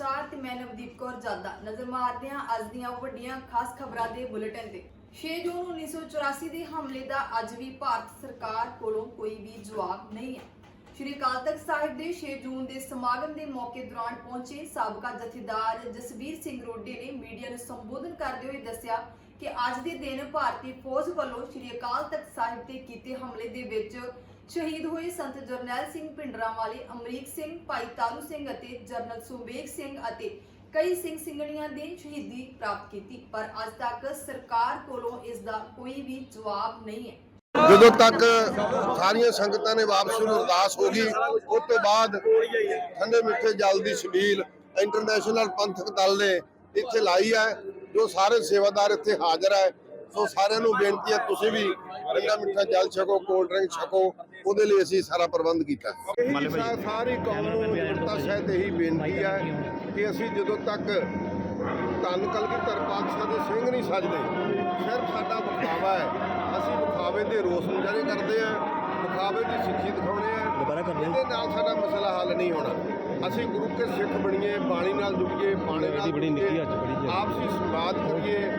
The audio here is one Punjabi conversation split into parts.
ਸਮਾਚਾਰ ਤੇ ਮੈਂ ਨਵਦੀਪ ਕੌਰ ਜਾਦਾ। ਨਜ਼ਰ ਮਾਰਦੇ ਹਾਂ ਅੱਜ ਦੀਆਂ ਵੱਡੀਆਂ ਖਾਸ ਖਬਰਾਂ ਦੇ ਬੁਲੇਟਿਨ ਤੇ। 6 ਜੂਨ 1984 ਦੇ ਹਮਲੇ ਦਾ ਅੱਜ ਵੀ ਭਾਰਤ ਸਰਕਾਰ ਕੋਲੋਂ ਕੋਈ ਵੀ ਜਵਾਬ ਨਹੀਂ ਹੈ। ਸ਼੍ਰੀ ਅਕਾਲ ਤਖਤ ਸਾਹਿਬ ਦੇ 6 ਜੂਨ ਦੇ ਸਮਾਗਮ ਦੇ ਮੌਕੇ ਦੌਰਾਨ ਪਹੁੰਚੇ ਸਾਬਕਾ ਜਥੇਦਾਰ ਜਸਵੀਰ ਸਿੰਘ ਰੋਡੇ ਨੇ ਮੀਡੀਆ ਨੂੰ ਸੰਬੋਧਨ ਕਰਦੇ ਹੋਏ ਦੱਸਿਆ ਕਿ ਅੱਜ ਦੇ ਦਿਨ ਭਾਰਤੀ ਫੌਜ ਵੱਲੋਂ ਸ਼੍ਰੀ ਅਕਾਲ ਤਖਤ ਸਾਹਿਬ ਤੇ ਕੀਤੇ ਹਮਲੇ ਦੇ ਵਿੱਚ ਸ਼ਹੀਦ ਹੋਏ ਸੰਤ ਜਰਨੈਲ ਸਿੰਘ ਪਿੰਡਰਾਂਵਾਲੇ, ਅਮਰੀਕ ਸਿੰਘ, ਭਾਈ ਤਾਰੂ ਸਿੰਘ ਅਤੇ ਜਰਨਲ ਸੁਬੇਗ ਸਿੰਘ ਅਤੇ ਕਈ ਸਿੰਘ ਸਿੰਘਣੀਆਂ ਦੇ ਸ਼ਹੀਦੀ ਪ੍ਰਾਪਤ ਕੀਤੀ। ਪਰ ਅੱਜ ਤੱਕ ਸਰਕਾਰ ਕੋਲੋਂ ਇਸ ਦਾ ਕੋਈ ਵੀ ਜਵਾਬ ਨਹੀਂ ਹੈ। ਜਦੋਂ ਤੱਕ ਸਾਰੀਆਂ ਸੰਗਤਾਂ ਨੇ ਵਾਪਸ ਨੂੰ ਅਰਦਾਸ ਹੋ ਗਈ, ਉਸ ਤੋਂ ਬਾਅਦ ਠੰਡੇ ਮਿੱਠੇ ਜਲ ਦੀ ਛਬੀਲ ਇੰਟਰਨੈਸ਼ਨਲ ਪੰਥਕ ਦਲ ਨੇ ਇੱਥੇ ਲਾਈ ਹੈ, ਜੋ ਸਾਰੇ ਸੇਵਾਦਾਰ ਇੱਥੇ ਹਾਜ਼ਰ ਹੈ। ਸੋ ਸਾਰਿਆਂ ਨੂੰ ਬੇਨਤੀ ਹੈ, ਤੁਸੀਂ ਵੀ ਠੰਡਾ ਮਿੱਠਾ ਜਲ ਛਕੋ, ਕੋਲਡ ਡਰਿੰਕ ਛਕੋ। ਉਹਦੇ ਲਈ ਅਸੀਂ ਸਾਰਾ ਪ੍ਰਬੰਧ ਕੀਤਾ। ਸਾਰੀ ਕੌਮ ਨੂੰ ਨਿਮਰਤਾ ਸਹਿਤ ਇਹੀ ਬੇਨਤੀ ਹੈ ਕਿ ਅਸੀਂ ਜਦੋਂ ਤੱਕ ਧੰਨ ਕਲਗੀਧਰ ਪਾਤਸ਼ਾਹ ਦੇ ਸਿੰਘ ਨਹੀਂ ਸਜਦੇ ਸਿਰਫ ਸਾਡਾ ਵਿਖਾਵਾ ਹੈ। ਅਸੀਂ ਵਿਖਾਵੇ ਦੇ ਰੋਸ ਮੁਜ਼ਾਹਰੇ ਕਰਦੇ ਆ ਵਿਖਾਵੇ ਦੀ ਸਿੱਖੀ ਦਿਖਾਉਂਦੇ ਆ ਦੁਬਾਰਾ ਕਰਦੇ ਹਾਂ। ਇਹਦੇ ਨਾਲ ਸਾਡਾ ਮਸਲਾ ਹੱਲ ਨਹੀਂ ਹੋਣਾ। ਅਸੀਂ ਗੁਰੂ ਕੇ ਸਿੱਖ ਬਣੀਏ ਬਾਣੀ ਨਾਲ ਜੁੜੀਏ ਬਾਣੀ ਨਾਲ ਬੜੀ ਨਿੱਕੀ ਅੱਜ ਬੜੀ ਜੀ। ਆਪਸੀ ਸੰਵਾਦ ਕਰੀਏ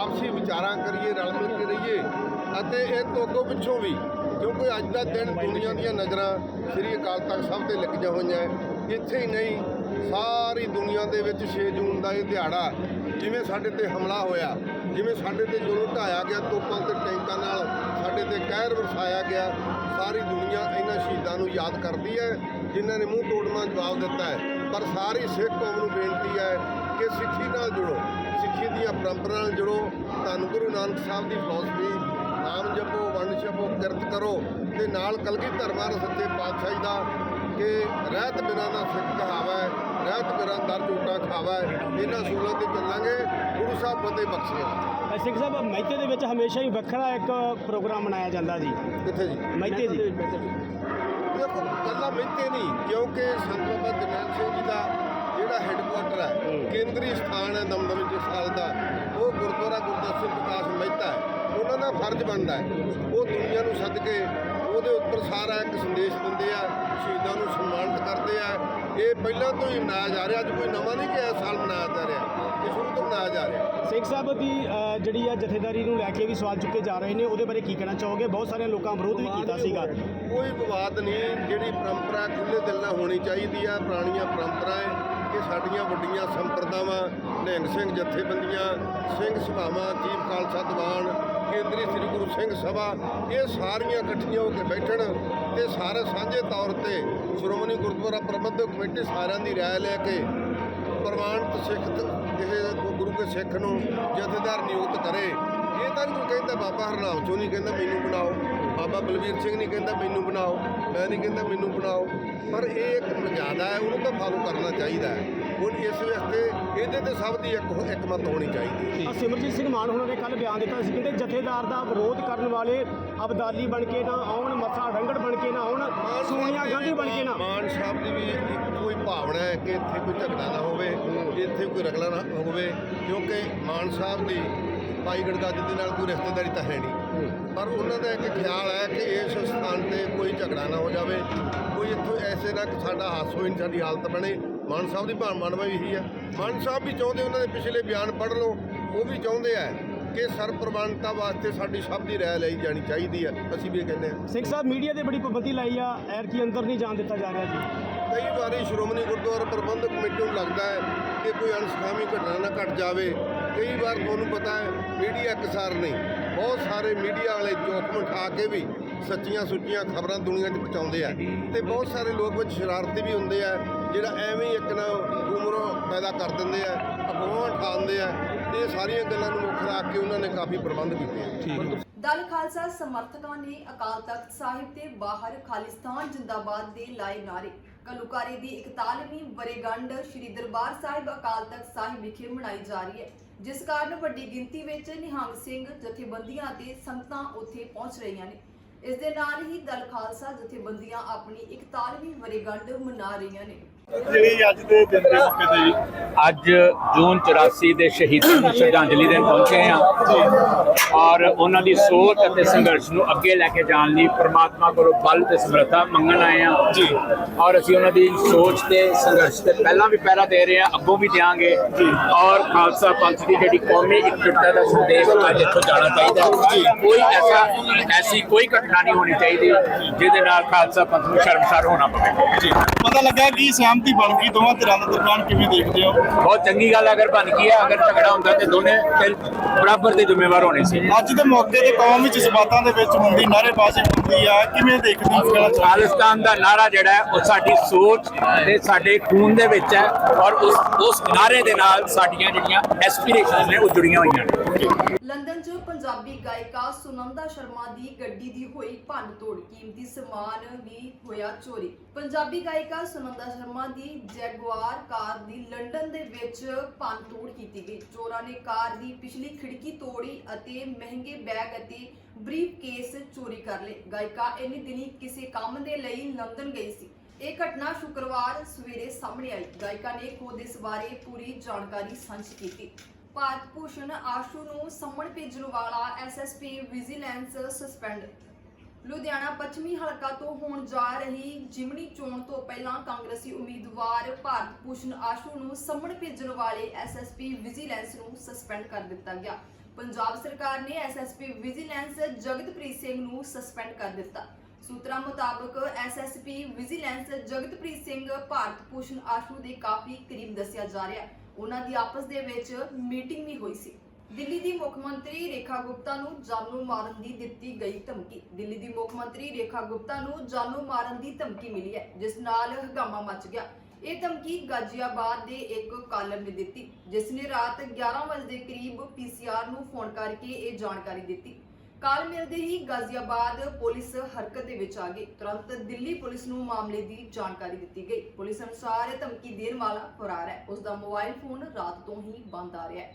ਆਪਸੀ ਵਿਚਾਰਾਂ ਕਰੀਏ ਰਲ ਮਿਲ ਕੇ ਰਹੀਏ। ਅਤੇ ਇਹ ਤੋਂ ਅੱਗੋਂ ਪਿੱਛੋਂ ਵੀ, ਕਿਉਂਕਿ ਅੱਜ ਦਾ ਦਿਨ ਦੁਨੀਆ ਦੀਆਂ ਨਜ਼ਰਾਂ ਸ੍ਰੀ ਅਕਾਲ ਤਖਤ ਸਾਹਿਬ ਤੇ ਲੱਗੀਆਂ ਹੋਈਆਂ ਇੱਥੇ ਹੀ ਨਹੀਂ, ਸਾਰੀ ਦੁਨੀਆ ਦੇ ਵਿੱਚ 6 ਜੂਨ ਦਾ ਇਹ ਦਿਹਾੜਾ, ਜਿਵੇਂ ਸਾਡੇ ਤੇ ਹਮਲਾ ਹੋਇਆ, ਜਿਵੇਂ ਸਾਡੇ ਤੇ ਜ਼ੁਲਮ ਢਾਇਆ ਗਿਆ, ਤੋਪਾਂ ਤੇ ਟੈਂਕਾਂ ਨਾਲ ਸਾਡੇ ਤੇ ਕਹਿਰ ਵਰਸਾਇਆ ਗਿਆ, ਸਾਰੀ ਦੁਨੀਆ ਇਹਨਾਂ ਸ਼ਹੀਦਾਂ ਨੂੰ ਯਾਦ ਕਰਦੀ ਹੈ, ਜਿਨ੍ਹਾਂ ਨੇ ਮੂੰਹ ਤੋੜਨਾ ਜਵਾਬ ਦਿੱਤਾ ਹੈ। ਪਰ ਸਾਰੀ ਸਿੱਖ ਕੌਮ ਨੂੰ ਬੇਨਤੀ ਹੈ ਕਿ ਸਿੱਖੀ ਨਾਲ ਜੁੜੋ, ਸਿੱਖੀ ਦੀਆਂ ਪਰੰਪਰਾ ਨਾਲ ਜੁੜੋ। ਧੰਨ ਗੁਰੂ ਨਾਨਕ ਸਾਹਿਬ ਦੀ ਫਿਲਾਸਫੀ ਨਾਮ ਜਪੋ ਵੰਡ ਛਪੋ ਕਿਰਤ ਕਰੋ ਤੇ ਨਾਲ ਕਲਗੀ ਧਰਮਾਂ ਸੱਚੇ ਪਾਤਸ਼ਾਹੀ ਦਾ ਕਿ ਰਹਿਤ ਬਿਨਾਂ ਦਾ ਸਿੱਖ ਕਹਾਵਾ ਹੈ ਰਹਿਤ ਬਿਨਾਂ ਦਰ ਝੂਟਾ ਖਾਵਾ। ਹੈ ਇਹਨਾਂ ਸੂਲਾਂ ਤੇ ਚੱਲਾਂਗੇ। ਗੁਰੂ ਸਾਹਿਬ ਫਤਿਹ ਬਖਸ਼ੇ ਸਿੰਘ ਸਾਹਿਬ ਮਹਿਤੇ ਦੇ ਵਿੱਚ ਹਮੇਸ਼ਾ ਹੀ ਵੱਖਰਾ ਇੱਕ ਪ੍ਰੋਗਰਾਮ ਮਨਾਇਆ ਜਾਂਦਾ ਜੀ। ਕਿੱਥੇ ਜੀ? ਮਹਿਤੇ ਜੀ। ਦੇਖੋ ਕੱਲਾ ਮਿੱਤੇ ਨਹੀਂ ਕਿਉਂਕਿ ਸੰਤ ਬਾਬਾ ਜਰਨੈਲ ਸਿੰਘ ਜੀ ਦਾ ਜਿਹੜਾ ਹੈੱਡਕੁਆਟਰ ਹੈ ਕੇਂਦਰੀ ਸਥਾਨ ਹੈ ਦਮਦਮੀ ਜਸਾਲ ਦਾ ਉਹ ਗੁਰਦੁਆਰਾ ਗੁਰਦਰਸ਼ਨ ਪ੍ਰਕਾਸ਼ ਮਹਿਤਾ ਹੈ। ਉਹਨਾਂ ਦਾ ਫਰਜ਼ ਬਣਦਾ ਹੈ। ਉਹ ਦੁਨੀਆ ਨੂੰ ਸੱਦ ਕੇ ਉਹਦੇ ਉੱਪਰ ਸਾਰਾ ਇੱਕ ਸੰਦੇਸ਼ ਦਿੰਦੇ ਆ ਸ਼ਹੀਦਾਂ ਨੂੰ ਸਨਮਾਨਿਤ ਕਰਦੇ ਆ। ਇਹ ਪਹਿਲਾਂ ਤੋਂ ਹੀ ਮਨਾਇਆ ਜਾ ਰਿਹਾ ਅੱਜ ਕੋਈ ਨਵਾਂ ਨਹੀਂ ਕਿ ਇਸ ਸਾਲ ਮਨਾਇਆ ਜਾ ਰਿਹਾ। ਇਹ ਸ਼ੁਰੂ ਤੋਂ ਮਨਾਇਆ ਜਾ ਰਿਹਾ। ਸਿੰਘ ਸਾਹਿਬ ਦੀ ਜਿਹੜੀ ਆ ਜਥੇਦਾਰੀ ਨੂੰ ਲੈ ਕੇ ਵੀ ਸਵਾਲ ਚੁੱਕੇ ਜਾ ਰਹੇ ਨੇ ਉਹਦੇ ਬਾਰੇ ਕੀ ਕਹਿਣਾ ਚਾਹੋਗੇ? ਬਹੁਤ ਸਾਰੇ ਲੋਕਾਂ ਵਿਰੋਧ ਵੀ ਕੀਤਾ ਸੀਗਾ। ਕੋਈ ਵਿਵਾਦ ਨਹੀਂ ਜਿਹੜੀ ਪਰੰਪਰਾ ਖੁੱਲੇ ਦਿਲ ਨਾਲ ਹੋਣੀ ਚਾਹੀਦੀ ਆ ਪੁਰਾਣੀਆਂ ਪਰੰਪਰਾ ਹੈ ਕਿ ਸਾਡੀਆਂ ਵੱਡੀਆਂ ਸੰਪਰਦਾਵਾਂ ਨਿਹੰਗ ਸਿੰਘ ਜਥੇਬੰਦੀਆਂ ਸਿੰਘ ਸਭਾਵਾਂ ਜੀਵ ਖਾਲਸਾ ਦੀਵਾਨ ਕੇਂਦਰੀ ਸ੍ਰੀ ਗੁਰੂ ਸਿੰਘ ਸਭਾ, ਇਹ ਸਾਰੀਆਂ ਇਕੱਠੀਆਂ ਹੋ ਕੇ ਬੈਠਣ ਤੇ ਸਾਰੇ ਸਾਂਝੇ ਤੌਰ ਤੇ ਸ਼੍ਰੋਮਣੀ ਗੁਰਦੁਆਰਾ ਪ੍ਰਬੰਧਕ ਕਮੇਟੀ ਸਾਰਿਆਂ ਦੀ ਰਾਏ ਲੈ ਕੇ ਪ੍ਰਮਾਣਿਤ ਸਿੱਖ ਤ- ਗੁਰੂ ਕੇ ਸਿੱਖ ਨੂੰ ਜਥੇਦਾਰ ਨਿਯੁਕਤ ਕਰੇ। ਇਹ ਤਾਂ ਕੋਈ ਕਹਿੰਦਾ, ਬਾਬਾ ਹਰਨਾਮ ਚੋਂ ਨਹੀਂ ਕਹਿੰਦਾ ਮੈਨੂੰ ਬਣਾਓ, ਬਾਬਾ ਬਲਵੀਰ ਸਿੰਘ ਨਹੀਂ ਕਹਿੰਦਾ ਮੈਨੂੰ ਬਣਾਓ, ਮੈਂ ਨਹੀਂ ਕਹਿੰਦਾ ਮੈਨੂੰ ਬਣਾਓ। ਪਰ ਇਹ ਇੱਕ ਮਰਜ਼ਾਦਾ ਹੈ, ਉਹਨੂੰ ਤਾਂ ਫਾਲੋ ਕਰਨਾ ਚਾਹੀਦਾ ਹੈ। ਹੁਣ ਇਸ ਵਾਸਤੇ ਇਹਦੇ ਤੇ ਸਭ ਦੀ ਇੱਕ ਇੱਕ ਮਤ ਹੋਣੀ ਚਾਹੀਦੀ ਹੈ। ਸਿਮਰਜੀਤ ਸਿੰਘ ਮਾਨ ਹੋਣਾ ਨੇ ਕੱਲ ਬਿਆਨ ਦਿੱਤਾ ਸੀ ਕਹਿੰਦੇ ਜਥੇਦਾਰ ਦਾ ਵਿਰੋਧ ਕਰਨ ਵਾਲੇ ਅਬਦਾਲੀ ਬਣ ਕੇ ਨਾ ਆਉਣ ਮੱਥਾ ਰੰਗੜ ਬਣ ਕੇ ਨਾ ਆਉਣ ਸੋਨੀਆ ਗਾਂਧੀ ਬਣ ਕੇ ਨਾ ਮਾਨ ਸਾਹਿਬ ਦੀ ਵੀ ਹੀ ਭਾਵਨਾ ਹੈ ਕਿ ਇੱਥੇ ਕੋਈ ਝਗੜਾ ਨਾ ਹੋਵੇ ਇੱਥੇ ਕੋਈ ਰਗੜਾ ਨਾ ਹੋਵੇ ਕਿਉਂਕਿ ਮਾਨ ਸਾਹਿਬ ਦੀ ਭਾਈ ਗੜਗੱਜ ਦੇ ਨਾਲ ਕੋਈ ਰਿਸ਼ਤੇਦਾਰੀ ਤਾਂ ਹੈ ਨਹੀਂ। ਪਰ ਉਹਨਾਂ ਦਾ ਇੱਕ ਖਿਆਲ ਹੈ ਕਿ ਇਸ ਸਥਾਨ ਤੇ ਕੋਈ ਝਗੜਾ ਨਾ ਹੋ ਜਾਵੇ ਕੋਈ ਇੱਥੋਂ ਐਸੇ ਨਾ ਕਿ ਸਾਡਾ ਹਾਸ ਸਾਡੀ ਹਾਲਤ ਬਣੇ ਮਾਨ ਸਾਹਿਬ ਦੀ ਭਾਵਨਾ ਵੀ ਇਹੀ ਹੈ ਮਾਨ ਸਾਹਿਬ ਵੀ ਚਾਹੁੰਦੇ ਉਹਨਾਂ ਦੇ ਪਿਛਲੇ ਬਿਆਨ ਪੜ੍ਹ ਲਓ ਉਹ ਵੀ ਚਾਹੁੰਦੇ ਆ ਕਿ ਸਰਪ੍ਰਵਾਨਤਾ ਵਾਸਤੇ ਸਾਡੀ ਸਭ ਦੀ ਰਾਏ ਲਈ ਜਾਣੀ ਚਾਹੀਦੀ ਹੈ ਅਸੀਂ ਵੀ ਇਹ ਕਹਿੰਦੇ ਹਾਂ ਸਿੰਘ ਸਾਹਿਬ ਮੀਡੀਆ ਤੇ ਬੜੀ ਪਾਬੰਦੀ ਲਾਈ ਆ ਐਰ ਕੀ ਅੰਦਰ ਨਹੀਂ ਜਾਣ ਦਿੱਤਾ ਜਾ ਰਿਹਾ ਜੀ। ਕਈ ਵਾਰੀ ਸ਼੍ਰੋਮਣੀ ਗੁਰਦੁਆਰਾ ਪ੍ਰਬੰਧਕ ਕਮੇਟੀ ਨੂੰ ਲੱਗਦਾ ਹੈ ਕਿ ਕੋਈ ਅਨਸਖਾਮੀ ਘਟਨਾ ਨਾ ਘਟ ਜਾਵੇ। ਕਈ ਵਾਰ ਤੁਹਾਨੂੰ ਪਤਾ ਹੈ ਮੀਡੀਆ ਇਕਸਾਰ ਨਹੀਂ। ਬਹੁਤ ਸਾਰੇ ਮੀਡੀਆ ਵਾਲੇ ਜੋਖਮ ਉਠਾ ਕੇ ਵੀ ਸੱਚੀਆਂ ਸੁੱਚੀਆਂ ਖਬਰਾਂ ਦੁਨੀਆ 'ਚ ਪਹੁੰਚਾਉਂਦੇ ਆ। ਤੇ ਬਹੁਤ ਸਾਰੇ ਲੋਕ ਵਿੱਚ ਸ਼ਰਾਰਤੀ ਵੀ ਹੁੰਦੇ ਆ ਜਿਹੜਾ ਐਵੇਂ ਇੱਕ ਨਾ ਗੁੰਮਰਾਹ ਪੈਦਾ ਕਰ ਦਿੰਦੇ ਆ ਅਫਵਾਹਾਂ ਉਠਾਉਂਦੇ ਆ ਇਹ ਸਾਰੀਆਂ ਗੱਲਾਂ ਨੂੰ ਮੁੱਖ ਰੱਖ ਕੇ ਉਹਨਾਂ ਨੇ ਕਾਫੀ ਪ੍ਰਬੰਧ ਕੀਤੇ ਆ। ਠੀਕ ਦਲ ਖਾਲਸਾ ਸਮਰਥਕਾਂ ਨੇ ਅਕਾਲ ਤਖਤ ਸਾਹਿਬ ਦੇ ਬਾਹਰ ਖਾਲਿਸਤਾਨ ਜਿੰਦਾਬਾਦ ਦੇ ਲਾਏ ਨਾਰੇ ਕਲੂਕਾਰੇ ਦੀ 41ਵੀਂ ਵਰੇਗੰਢ ਸ੍ਰੀ ਦਰਬਾਰ ਸਾਹਿਬ ਅਕਾਲ ਤਖਤ ਸਾਹਿਬ ਵਿਖੇ ਮਨਾਈ ਜਾ ਰਹੀ ਹੈ ਜਿਸ ਕਾਰਨ ਵੱਡੀ ਗਿਣਤੀ ਵਿੱਚ ਨਿਹੰਗ ਸਿੰਘ ਜਥੇਬੰਦੀਆਂ ਅਤੇ ਸੰਗਤਾਂ ਉੱਥੇ ਪਹੁੰਚ ਰਹੀਆਂ ਨੇ। ਇਸ ਦੇ ਨਾਲ ਹੀ ਦਲ ਖਾਲਸਾ ਜਥੇਬੰਦੀਆਂ ਆਪਣੀ 41ਵੀਂ ਵਰੇਗੰਢ ਮਨਾ ਰਹੀਆਂ ਨੇ। ਜਿਹੜੀ ਅੱਜ ਦੇ ਦਿਨ ਦੇ ਮੌਕੇ ਤੇ ਜੀ। ਅੱਜ ਜੂਨ 84 ਦੇ ਸ਼ਹੀਦਾਂ ਨੂੰ ਸ਼ਰਧਾਂਜਲੀ ਦੇਣ ਪਹੁੰਚੇ ਹਾਂ। ਔਰ ਉਹਨਾਂ ਦੀ ਸੋਚ ਅਤੇ ਸੰਘਰਸ਼ ਨੂੰ ਅੱਗੇ ਲੈ ਕੇ ਜਾਣ ਲਈ ਪ੍ਰਮਾਤਮਾ ਕੋਲੋਂ ਬਲ ਤੇ ਸਮਰੱਥਾ ਮੰਗਣ ਆਏ ਹਾਂ। ਜੀ। ਔਰ ਅਸੀਂ ਉਹਨਾਂ ਦੀ ਸੋਚ ਤੇ ਸੰਘਰਸ਼ ਤੇ ਪਹਿਲਾਂ ਵੀ ਪਹਿਰਾ ਦੇ ਰਹੇ ਹਾਂ ਅੱਗੋਂ ਵੀ ਦਿਆਂਗੇ। ਔਰ ਖਾਲਸਾ ਪੰਥ ਦੀ ਜਿਹੜੀ ਕੌਮੀ ਇਕਜੁੱਟਤਾ ਦਾ ਸੰਦੇਸ਼ ਅੱਜ ਇੱਥੋਂ ਜਾਣਾ ਚਾਹੀਦਾ। ਕੋਈ ਐਸਾ ਐਸੀ ਕੋਈ ਘਟਨਾ ਨਹੀਂ ਹੋਣੀ ਚਾਹੀਦੀ ਜਿਹਦੇ ਨਾਲ ਖਾਲਸਾ ਪੰਥ ਨੂੰ ਸ਼ਰਮਸਾਰ ਹੋਣਾ ਪਵੇ। ਜੀ। ਪਤਾ ਲੱਗਾ ਕਿ ਸਹਿਮਤੀ ਬਣ ਗਈ ਦੋਵਾਂ ਧਿਰਾਂ ਦੇ ਦਰਮਿਆਨ ਕਿਵੇਂ ਦੇਖਦੇ ਹੋ? ਬਹੁਤ ਚੰਗੀ ਗੱਲ ਹੈ ਅਗਰ ਬਣ ਗਈ ਹੈ ਅਗਰ ਝਗੜਾ ਹੁੰਦਾ ਤੇ ਦੋਨੇ ਫਿਰ ਬਰਾਬਰ ਦੇ ਜ਼ਿੰਮੇਵਾਰ ਹੋਣੇ ਸੀ। ਅੱਜ ਦੇ ਮੌਕੇ ਤੇ ਕੌਮ ਵਿੱਚ ਜਜ਼ਬਾਤਾਂ ਦੇ ਵਿੱਚ ਹੁੰਦੀ ਨਾਅਰੇਬਾਜ਼ੀ ਹੁੰਦੀ ਆ ਕਿਵੇਂ ਦੇਖਦੇ ਹੋ ਗੱਲ? ਖਾਲਿਸਤਾਨ ਦਾ ਨਾਰਾ ਜਿਹੜਾ ਹੈ ਉਹ ਸਾਡੀ ਸੋਚ ਤੇ ਸਾਡੇ ਖੂਨ ਦੇ ਵਿੱਚ ਹੈ ਔਰ ਉਸ ਉਸ ਨਾਰੇ ਦੇ ਨਾਲ ਸਾਡੀਆਂ ਜਿਹੜੀਆਂ ਐਸਪੀਰੇਸ਼ਨਸ ਨੇ ਉਹ ਜੁੜੀਆਂ ਹੋਈਆਂ ਨੇ। ਲੰਡਨ 'ਚ ਪੰਜਾਬੀ ਗਾਇਕਾ ਸੁਨੰਦਾ ਸ਼ਰਮਾ ਦੀ ਗੱਡੀ ਦੀ ਹੋਈ ਭੰਨ ਤੋੜ ਕੀਮਤੀ ਸਮਾਨ ਵੀ ਹੋਇਆ ਚੋਰੀ। ਪੰਜਾਬੀ ਗਾਇਕਾ ਸੁਨੰਦਾ ਸ਼ਰਮਾ ਦੀ ਜੈਗੁਆਰ ਕਾਰ ਦੀ ਲੰਡਨ ਦੇ ਵਿੱਚ ਤੋੜ ਕੀਤੀ ਗਈ। ਚੋਰਾਂ ਨੇ ਕਾਰ ਦੀ ਪਿਛਲੀ ਖਿੜਕੀ ਤੋੜੀ ਅਤੇ ਮਹਿੰਗੇ ਬੈਗ ਅਤੇ ਬਰੀਫ ਚੋਰੀ ਕਰ ਲਏ। ਗਾਇਕਾ ਇੰਨੀ ਦਿਨੀ ਕਿਸੇ ਕੰਮ ਦੇ ਲਈ ਲੰਡਨ ਗਈ ਸੀ। ਇਹ ਘਟਨਾ ਸ਼ੁੱਕਰਵਾਰ ਸਵੇਰੇ ਸਾਹਮਣੇ ਆਈ। ਗਾਇਕਾ ਨੇ ਖੁਦ ਇਸ ਬਾਰੇ ਪੂਰੀ ਜਾਣਕਾਰੀ ਸਾਂਝੀ ਕੀਤੀ। ਭਾਰਤ ਭੂਸ਼ਣ ਆਸ਼ੂ ਨੂੰ ਸੰਮਣ ਭੇਜਣ ਵਾਲਾ ਐਸਐਸਪੀ ਵਿਜੀਲੈਂਸ ਸਸਪੈਂਡ ਲੁਧਿਆਣਾ ਪੱਛਮੀ ਹਲਕਾ ਤੋਂ ਹੋਣ ਜਾ ਰਹੀ ਜਿਮਣੀ ਚੋਣ ਤੋਂ ਪਹਿਲਾਂ ਕਾਂਗਰਸੀ ਉਮੀਦਵਾਰ ਭਾਰਤ ਭੂਸ਼ਣ ਆਸ਼ੂ ਨੂੰ ਸੰਮਣ ਭੇਜਣ ਵਾਲੇ ਐਸਐਸਪੀ ਵਿਜੀਲੈਂਸ ਨੂੰ ਸਸਪੈਂਡ ਕਰ ਦਿੱਤਾ ਗਿਆ। ਪੰਜਾਬ ਸਰਕਾਰ ਨੇ ਐਸਐਸਪੀ ਵਿਜੀਲੈਂਸ ਜਗਤਪ੍ਰੀਤ ਸਿੰਘ ਨੂੰ ਸਸਪੈਂਡ ਕਰ ਦਿੱਤਾ। ਸੂਤਰਾਂ ਮੁਤਾਬਕ ਐਸਐਸਪੀ ਵਿਜੀਲੈਂਸ ਜਗਤਪ੍ਰੀਤ ਸਿੰਘ ਭਾਰਤ ਭੂਸ਼ਣ ਆਸ਼ੂ ਦੇ ਕਾਫੀ ਕਰੀਬ ਦੱਸਿਆ ਜਾ ਰਿਹਾ ਉਹਨਾਂ ਦੀ ਆਪਸ ਦੇ ਵਿੱਚ ਮੀਟਿੰਗ ਵੀ ਹੋਈ ਸੀ। ਦਿੱਲੀ ਦੀ ਮੁੱਖ ਮੰਤਰੀ ਰੇਖਾ ਗੁਪਤਾ ਨੂੰ ਜਾਨੋਂ ਮਾਰਨ ਦੀ ਦਿੱਤੀ ਗਈ ਧਮਕੀ। ਦਿੱਲੀ ਦੀ ਮੁੱਖ ਮੰਤਰੀ ਰੇਖਾ ਗੁਪਤਾ ਨੂੰ ਜਾਨੋਂ ਮਾਰਨ ਦੀ ਧਮਕੀ ਮਿਲੀ ਹੈ, ਜਿਸ ਨਾਲ ਹੰਗਾਮਾ ਮਚ ਗਿਆ। ਇਹ ਧਮਕੀ ਗਾਜ਼ੀਆਬਾਦ ਦੇ ਇੱਕ ਕਾਲਮ ਨੇ ਦਿੱਤੀ, ਜਿਸ ਨੇ ਰਾਤ 11 ਵਜੇ ਦੇ ਕਰੀਬ ਪੀਸੀਆਰ ਨੂੰ ਫੋਨ ਕਰਕੇ ਇਹ ਜਾਣਕਾਰੀ ਦਿੱਤੀ। ਕਾਲ ਮਿਲਦੇ ਹੀ ਗਾਜ਼ੀਆਬਾਦ ਪੁਲਿਸ ਹਰਕਤ ਦੇ ਵਿੱਚ ਆ ਗਈ। ਤੁਰੰਤ ਦਿੱਲੀ ਪੁਲਿਸ ਨੂੰ ਮਾਮਲੇ ਦੀ ਜਾਣਕਾਰੀ ਦਿੱਤੀ ਗਈ। ਪੁਲਿਸ ਅਨੁਸਾਰ ਇਹ ਧਮਕੀ ਦੇਣ ਵਾਲਾ ਫਰਾਰ ਹੈ। ਉਸ ਦਾ ਮੋਬਾਈਲ ਫੋਨ ਰਾਤ ਤੋਂ ਹੀ ਬੰਦ ਆ ਰਿਹਾ ਹੈ।